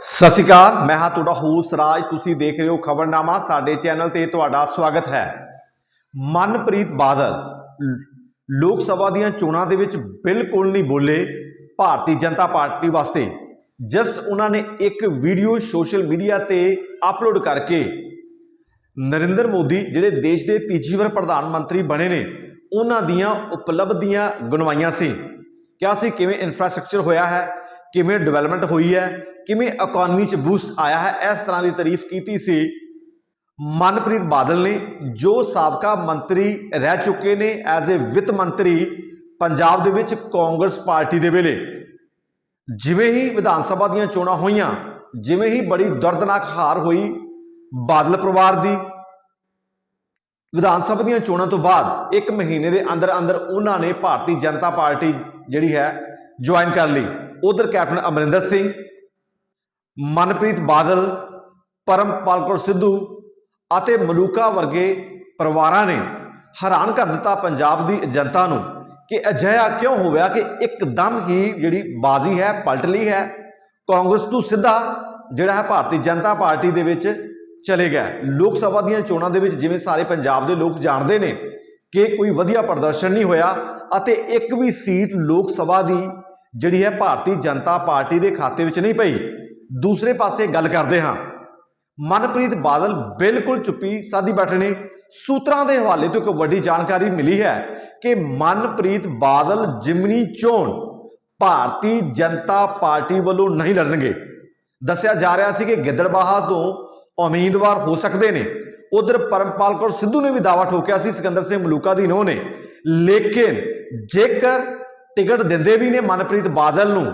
ਸਤਿ ਸ਼੍ਰੀ ਅਕਾਲ, ਮੈਂ ਹਾਂ ਤੁਹਾਡਾ ਹੋਸ ਰਾਜ, ਤੁਸੀਂ ਦੇਖ ਰਹੇ ਹੋ ਖਬਰਨਾਮਾ, ਸਾਡੇ ਚੈਨਲ ਤੇ ਤੁਹਾਡਾ ਸਵਾਗਤ ਹੈ। ਮਨਪ੍ਰੀਤ ਬਾਦਲ, ਲੋਕ ਸਭਾ ਦੀਆਂ ਚੋਣਾਂ ਦੇ ਵਿੱਚ ਬਿਲਕੁਲ ਨਹੀਂ ਬੋਲੇ ਭਾਰਤੀ ਜਨਤਾ ਪਾਰਟੀ ਵਾਸਤੇ। ਜਸਟ ਉਹਨਾਂ ਨੇ ਇੱਕ ਵੀਡੀਓ ਸੋਸ਼ਲ ਮੀਡੀਆ ਤੇ ਅਪਲੋਡ ਕਰਕੇ ਨਰਿੰਦਰ ਮੋਦੀ, ਜਿਹੜੇ ਦੇਸ਼ ਦੇ ਤੀਜੀ ਵਾਰ ਪ੍ਰਧਾਨ ਮੰਤਰੀ ਬਣੇ ਨੇ, ਉਹਨਾਂ ਦੀਆਂ ਉਪਲਬਧੀਆਂ ਗਣਵਾਈਆਂ ਸੀ। ਕਿਹਾ ਸੀ, ਕਿਵੇਂ ਇਨਫਰਾਸਟ੍ਰਕਚਰ ਹੋਇਆ ਹੈ ਕਿਵੇਂ ਡਿਵੈਲਪਮੈਂਟ ਹੋਈ ਹੈ, ਕਿਵੇਂ ਇਕਨੋਮੀ 'ਚ ਬੂਸਟ ਆਇਆ ਹੈ, ਇਸ ਤਰ੍ਹਾਂ ਦੀ ਤਾਰੀਫ ਕੀਤੀ ਸੀ ਮਨਪ੍ਰੀਤ ਬਾਦਲ ਨੇ, ਜੋ ਸਾਬਕਾ ਮੰਤਰੀ ਰਹਿ ਚੁੱਕੇ ਨੇ ਐਜ਼ ਅ ਵਿੱਤ ਮੰਤਰੀ ਪੰਜਾਬ ਦੇ ਵਿੱਚ ਕਾਂਗਰਸ ਪਾਰਟੀ ਦੇ ਵੇਲੇ। ਜਿਵੇਂ ਹੀ ਵਿਧਾਨ ਸਭਾ ਦੀਆਂ ਚੋਣਾਂ ਹੋਈਆਂ, ਜਿਵੇਂ ਹੀ ਬੜੀ ਦਰਦਨਾਕ ਹਾਰ ਹੋਈ ਬਾਦਲ ਪਰਿਵਾਰ ਦੀ, ਵਿਧਾਨ ਸਭਾ ਦੀਆਂ ਚੋਣਾਂ ਤੋਂ ਬਾਅਦ ਇੱਕ ਮਹੀਨੇ ਦੇ ਅੰਦਰ ਅੰਦਰ ਉਹਨਾਂ ਨੇ ਭਾਰਤੀ ਜਨਤਾ ਪਾਰਟੀ ਜਿਹੜੀ ਹੈ ਜੁਆਇਨ ਕਰ ਲਈ। ਉਧਰ ਕੈਪਟਨ ਅਮਰਿੰਦਰ ਸਿੰਘ, ਮਨਪ੍ਰੀਤ ਬਾਦਲ, ਪਰਮਪਾਲ ਕੌਰ ਸਿੱਧੂ ਅਤੇ ਮਲੂਕਾ ਵਰਗੇ ਪਰਿਵਾਰਾਂ ਨੇ ਹੈਰਾਨ ਕਰ ਦਿੱਤਾ ਪੰਜਾਬ ਦੀ ਜਨਤਾ ਨੂੰ ਕਿ ਅਜਿਹਾ ਕਿਉਂ ਹੋ ਕਿ ਇੱਕਦਮ ਹੀ ਜਿਹੜੀ ਬਾਜ਼ੀ ਹੈ, ਪਲਟ ਲਈ ਹੈ। ਕਾਂਗਰਸ ਤੋਂ ਸਿੱਧਾ ਜਿਹੜਾ ਹੈ ਭਾਰਤੀ ਜਨਤਾ ਪਾਰਟੀ ਦੇ ਵਿੱਚ ਚਲੇ ਗਿਆ। ਲੋਕ ਸਭਾ ਦੀਆਂ ਚੋਣਾਂ ਦੇ ਵਿੱਚ ਜਿਵੇਂ ਸਾਰੇ ਪੰਜਾਬ ਦੇ ਲੋਕ ਜਾਣਦੇ ਨੇ ਕਿ ਕੋਈ ਵਧੀਆ ਪ੍ਰਦਰਸ਼ਨ ਨਹੀਂ ਹੋਇਆ ਅਤੇ ਇੱਕ ਵੀ ਸੀਟ ਲੋਕ ਸਭਾ ਦੀ ਜਿਹੜੀ ਹੈ ਭਾਰਤੀ ਜਨਤਾ ਪਾਰਟੀ ਦੇ ਖਾਤੇ ਵਿੱਚ ਨਹੀਂ ਪਈ। ਦੂਸਰੇ ਪਾਸੇ ਗੱਲ ਕਰਦੇ ਹਾਂ। ਮਨਪ੍ਰੀਤ ਬਾਦਲ ਬਿਲਕੁਲ ਚੁੱਪੀ ਸਾਦੀ ਬੈਠੇ ਨੇ। ਸੂਤਰਾਂ ਦੇ ਹਵਾਲੇ ਤੋਂ ਇੱਕ ਵੱਡੀ ਜਾਣਕਾਰੀ ਮਿਲੀ ਹੈ ਕਿ ਮਨਪ੍ਰੀਤ ਬਾਦਲ ਜਿਮਨੀ ਚੋਣ ਭਾਰਤੀ ਜਨਤਾ ਪਾਰਟੀ ਵੱਲੋਂ ਨਹੀਂ ਲੜਨਗੇ। ਦੱਸਿਆ ਜਾ ਰਿਹਾ ਸੀ ਕਿ ਗਿੱਦੜਬਾਹਾ ਤੋਂ ਉਮੀਦਵਾਰ ਹੋ ਸਕਦੇ ਨੇ। ਉਧਰ ਪਰਮਪਾਲ ਕੌਰ ਸਿੱਧੂ ਨੇ ਵੀ ਦਾਵਾ ਠੋਕਿਆ ਸੀ, ਸਿਕੰਦਰ ਸਿੰਘ ਮਲੂਕਾ ਦੀ ਨੋਹ ਨੇ। ਲੇਕਿਨ ਜੇਕਰ ਟਿਕਟ ਦਿੰਦੇ ਵੀ ਨੇ ਮਨਪ੍ਰੀਤ ਬਾਦਲ ਨੂੰ।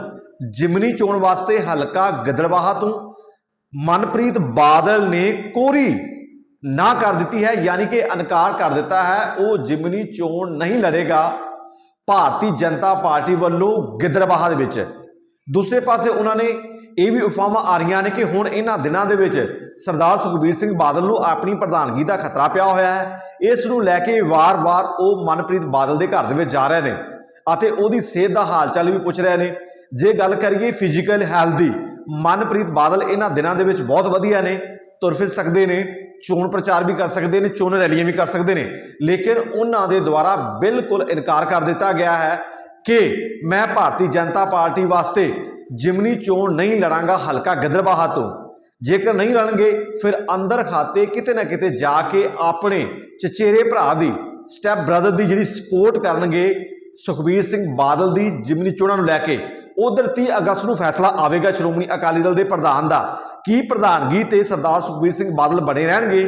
ਜਿਮਨੀ ਚੋਣ ਵਾਸਤੇ ਹਲਕਾ ਗਿੱਦੜਬਾਹਾ ਤੋਂ ਮਨਪ੍ਰੀਤ ਬਾਦਲ ਨੇ ਕੋਰੀ ਨਾ ਕਰ ਦਿੱਤੀ ਹੈ, ਯਾਨੀ ਕਿ ਇਨਕਾਰ ਕਰ ਦਿੱਤਾ ਹੈ। ਉਹ ਜਿਮਨੀ ਚੋਣ ਨਹੀਂ ਲੜੇਗਾ ਭਾਰਤੀ ਜਨਤਾ ਪਾਰਟੀ ਵੱਲੋਂ ਗਿੱਦੜਬਾਹਾ ਦੇ ਵਿੱਚ। ਦੂਸਰੇ ਪਾਸੇ ਉਹਨਾਂ ਨੇ ਇਹ ਵੀ ਉਫਾਵਾਂ ਆ ਰਹੀਆਂ ਨੇ ਕਿ ਹੁਣ ਇਹਨਾਂ ਦਿਨਾਂ ਦੇ ਵਿੱਚ ਸਰਦਾਰ ਸੁਖਬੀਰ ਸਿੰਘ ਬਾਦਲ ਨੂੰ ਆਪਣੀ ਪ੍ਰਧਾਨਗੀ ਦਾ ਖਤਰਾ ਪਿਆ ਹੋਇਆ ਹੈ। ਇਸ ਨੂੰ ਲੈ ਕੇ ਵਾਰ-ਵਾਰ ਉਹ ਮਨਪ੍ਰੀਤ ਬਾਦਲ ਦੇ ਘਰ ਦੇ ਵਿੱਚ ਜਾ ਰਹੇ ਨੇ। ਅਤੇ ਉਹਦੀ ਸਿਹਤ ਦਾ ਹਾਲ ਚਾਲ ਵੀ ਪੁੱਛ ਰਹੇ ਨੇ। ਜੇ ਗੱਲ ਕਰੀਏ ਫਿਜ਼ੀਕਲ ਹੈਲਥ ਦੀ, ਮਨਪ੍ਰੀਤ ਬਾਦਲ ਇਹਨਾਂ ਦਿਨਾਂ ਦੇ ਵਿੱਚ ਬਹੁਤ ਵਧੀਆ ਨੇ, ਤੁਰ ਫਿਰ ਸਕਦੇ ਨੇ, ਚੋਣ ਪ੍ਰਚਾਰ ਵੀ ਕਰ ਸਕਦੇ ਨੇ, ਚੋਣ ਰੈਲੀਆਂ ਵੀ ਕਰ ਸਕਦੇ ਨੇ। ਲੇਕਿਨ ਉਹਨਾਂ ਦੇ ਦੁਆਰਾ ਬਿਲਕੁਲ ਇਨਕਾਰ ਕਰ ਦਿੱਤਾ ਗਿਆ ਹੈ ਕਿ ਮੈਂ ਭਾਰਤੀ ਜਨਤਾ ਪਾਰਟੀ ਵਾਸਤੇ ਜਿਮਨੀ ਚੋਣ ਨਹੀਂ ਲੜਾਂਗਾ, ਹਲਕਾ ਗਿੱਦੜਬਾਹਾ ਤੋਂ। ਜੇਕਰ ਨਹੀਂ ਲੜਨਗੇ, ਫਿਰ ਅੰਦਰ ਖਾਤੇ ਕਿਤੇ ਨਾ ਕਿਤੇ ਜਾ ਕੇ ਆਪਣੇ ਚਚੇਰੇ ਭਰਾ ਦੀ ਸਟੈਪ ਬ੍ਰਦਰ ਦੀ ਜਿਹੜੀ ਸਪੋਰਟ ਕਰਨਗੇ ਸੁਖਬੀਰ ਸਿੰਘ ਬਾਦਲ ਦੀ ਜਿਮਨੀ ਚੋਣਾਂ ਨੂੰ ਲੈ ਕੇ ਉਧਰ 30 ਅਗਸਤ ਨੂੰ ਫੈਸਲਾ ਆਵੇਗਾ ਸ਼੍ਰੋਮਣੀ ਅਕਾਲੀ ਦਲ ਦੇ ਪ੍ਰਧਾਨ ਦਾ। ਕੀ ਪ੍ਰਧਾਨਗੀ ਤੇ ਸਰਦਾਰ ਸੁਖਬੀਰ ਸਿੰਘ ਬਾਦਲ ਬਣੇ ਰਹਿਣਗੇ?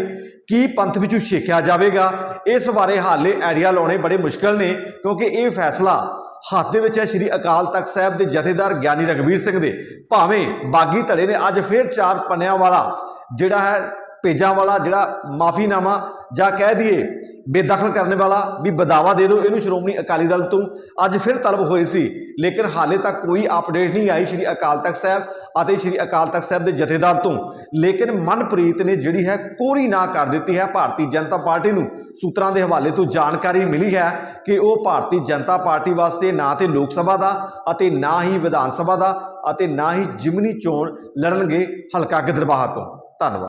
ਕੀ ਪੰਥ ਵਿੱਚੋਂ ਛੇਕਿਆ ਜਾਵੇਗਾ? ਇਸ ਬਾਰੇ ਹਾਲੇ ਆਈਡੀਆ ਲਾਉਣੇ ਬੜੇ ਮੁਸ਼ਕਲ ਨੇ, ਕਿਉਂਕਿ ਇਹ ਫੈਸਲਾ ਹੱਥ ਦੇ ਵਿੱਚ ਹੈ ਸ੍ਰੀ ਅਕਾਲ ਤਖਤ ਸਾਹਿਬ ਦੇ ਜਥੇਦਾਰ ਗਿਆਨੀ ਰਗਵੀਰ ਸਿੰਘ ਦੇ। ਭਾਵੇਂ ਬਾਗੀ ਧੜੇ ਨੇ ਅੱਜ ਫਿਰ ਚਾਰ ਪੰਨਿਆਂ ਵਾਲਾ ਜਿਹੜਾ ਹੈ ਭੇਜਾਂ ਵਾਲਾ ਜਿਹੜਾ ਮਾਫੀਨਾਮਾ ਜਾਂ ਕਹਿ ਦਈਏ ਬੇਦਖਲ ਕਰਨ ਵਾਲਾ ਵੀ ਬਦਾਵਾ ਦੇ ਦਿਓ ਇਹਨੂੰ ਸ਼੍ਰੋਮਣੀ ਅਕਾਲੀ ਦਲ ਤੋਂ। ਅੱਜ ਫਿਰ ਤਲਬ ਹੋਏ ਸੀ, ਲੇਕਿਨ ਹਾਲੇ ਤੱਕ ਕੋਈ ਅਪਡੇਟ ਨਹੀਂ ਆਈ ਸ਼੍ਰੀ ਅਕਾਲ ਤਖਤ ਸਾਹਿਬ ਅਤੇ ਸ਼੍ਰੀ ਅਕਾਲ ਤਖਤ ਸਾਹਿਬ ਦੇ ਜਥੇਦਾਰ ਤੋਂ। ਲੇਕਿਨ ਮਨਪ੍ਰੀਤ ਨੇ ਜਿਹੜੀ ਹੈ ਕੋਰੀ ਨਾ ਕਰ ਦਿੱਤੀ ਹੈ ਭਾਰਤੀ ਜਨਤਾ ਪਾਰਟੀ ਨੂੰ। ਸੂਤਰਾਂ ਦੇ ਹਵਾਲੇ ਤੋਂ ਜਾਣਕਾਰੀ ਮਿਲੀ ਹੈ ਕਿ ਉਹ ਭਾਰਤੀ ਜਨਤਾ ਪਾਰਟੀ ਵਾਸਤੇ ਨਾ ਤੇ ਲੋਕ ਸਭਾ ਦਾ ਅਤੇ ਨਾ ਹੀ ਵਿਧਾਨ ਸਭਾ ਦਾ ਅਤੇ ਨਾ ਹੀ ਜਿਮਨੀ ਚੋਣ ਲੜਨਗੇ ਹਲਕਾ ਗਿੱਦੜਬਾਹਾ ਤੋਂ। ਧੰਨਵਾਦ।